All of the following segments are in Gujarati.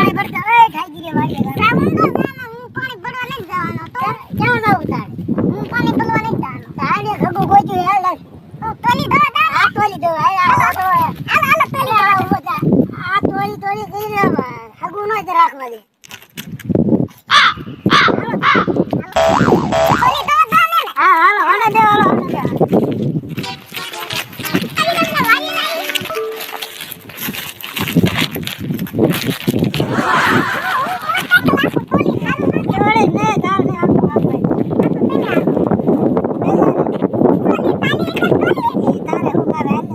પાણી ભરતા વાગે હું તો હું પાણી ભરવા નથી જવાનો તો. ક્યાં જાવ તારે હું પાણી ભરવા નથી જવાનો. તારે ઘગો ગોજ્યું હે તો તોલી દો દો આ આ તો હાલો હાલો તોલી દો આ ઊભો થા. આ તોલી તોલી કરીને હગું નો જ રાખવા દે તોલી દો દા ને હા હાલો હાલો દે હાલો હાલો દે આવી તમને વાલી નહીં જોડે ને તાર ને આપો આપણે તારે ઊભા રહે ને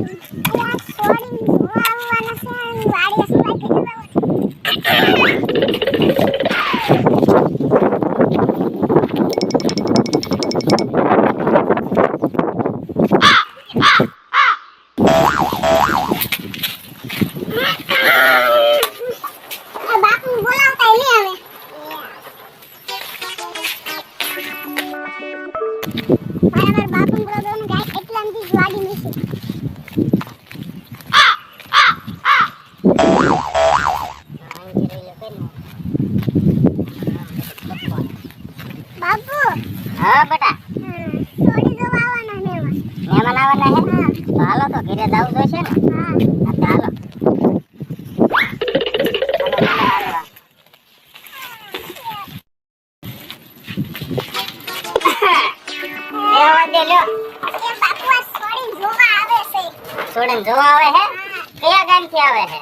હા બેટા. સોડી ધોવા આવવાના મહેમાન આવવાના હે? તો હાલો તો ઘરે જવું જોઈશે ને? હા હા હાલો. હાલો, હાલો, હાલો. લેવા દે લ્યો એ બાપુ આ સોડી જોવા આવે છે? છોડીને જોવા આવે હે. કયા ગામથી આવે હે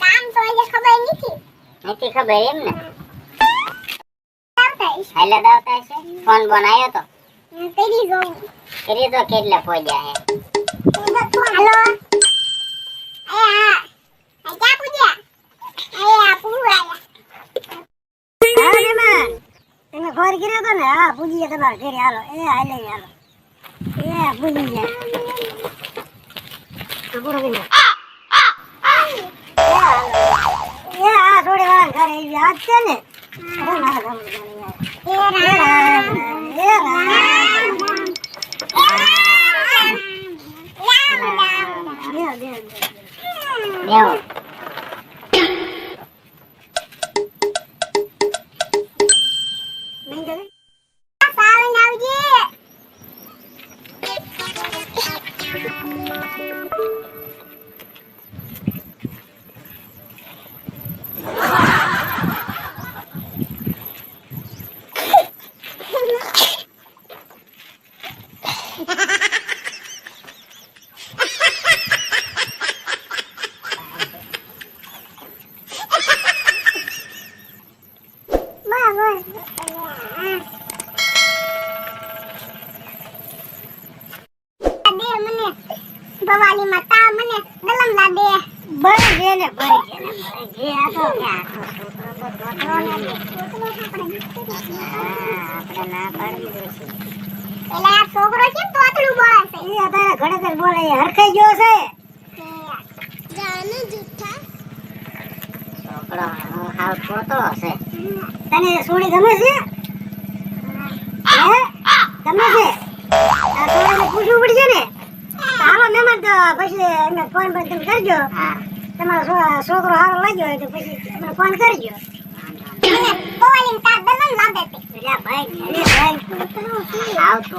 ગામ તો ખબર નથી. નથી ખબર એમ ને. હાલે દાવતા છે ફોન બોન તો? કરી જોઉં કરી તો કેટલે પહોંચ્યા હે? હાલો. એ હા. આ ક્યાં પૂજ્યા? આ મહેમાન તમે ફોન કર્યો તો ને હા પૂજી ગયા તમારા ઘરે. હાલો એ હાલે હાલો. એ પૂજી ગયા. પૂરો કરી એ. હા થોડી વાર ઘરે આવી આજ છે ને? અરે ને, બળી ગયા બળી ગયા. તો. હા, આપણે ના પાડી દઈશું. એટલે આ છોકરો કેમ તોતડું બોલે છે? એ અત્યારે ઘડતર બોલે એ હરખાઈ ગયો છે. જાને જુઠ્ઠા. છોકરો હાવ- હાવ તોતરો છે. તને સોડી ગમે છે? હે? ગમે છે? આ સોડીને પૂછવું પડશે ને? તો મહેમાન તો પછી અમે ફોન પર તમે કરજો. તમારો છોકરો સારો લાગ્યો હોય તો પછી અમને ફોન કરજો. તા તો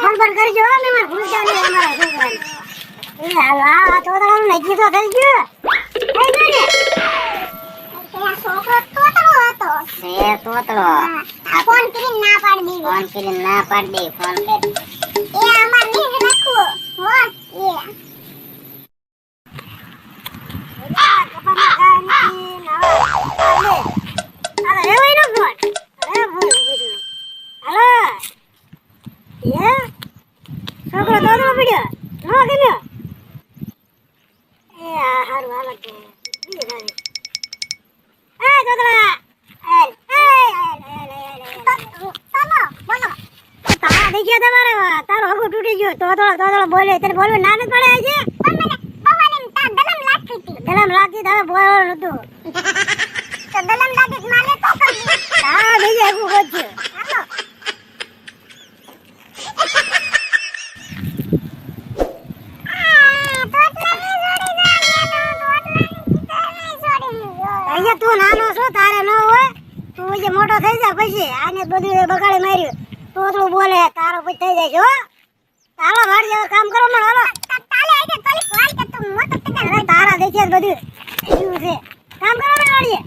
ફોન પર કરજો હો મહેમાન ભૂલતા નહીં અમારા છોકરાને. એ હાલો તોતરાનું નક્કી તો થઈ ગયું. છોકરો હતો છે તોતળો ફોન કરીને ના પાડ દીધી ફોન કરીને ના પાડ દે ફોન કર એ અમાર નીર રાખો હો એ આ કપામાં કાંઈ નથી ને હવે હાલે. હાલો, રેવાય નો ફોન. અરે ભૂલ, ભૂલ. હાલો. એ? છોકરો તોતરો પડ્યો નો ગમ્યો એ આ હારું હાલો કે બીજું સારું એ જોતરા એ એ ચાલો બોલો તારા થઈ ગયા તમારે તારો હગો તૂટી ગયું. તો થોડો તો થોડો બોલે તને બોલવું ના ન પડે છે દલમ લાગી તારે નતું તો દલમ લાગી માને તો હા બીજે હગું ગોચ્યું અહીંયા તું નાનો છો તારે ન હોય. તું જે મોટો થઈ જા પછી. આને બધું એ બગાડી માર્યું. તું બોલે, તારો પછી થઈ જાય હો. હાલો વાડી હવે કામ કરો મને હાલો. તાલે આઈ તોલી વાળ કે તું મત તને તારા દેખે બધું. છે. કામ કરો મને વાડીએ.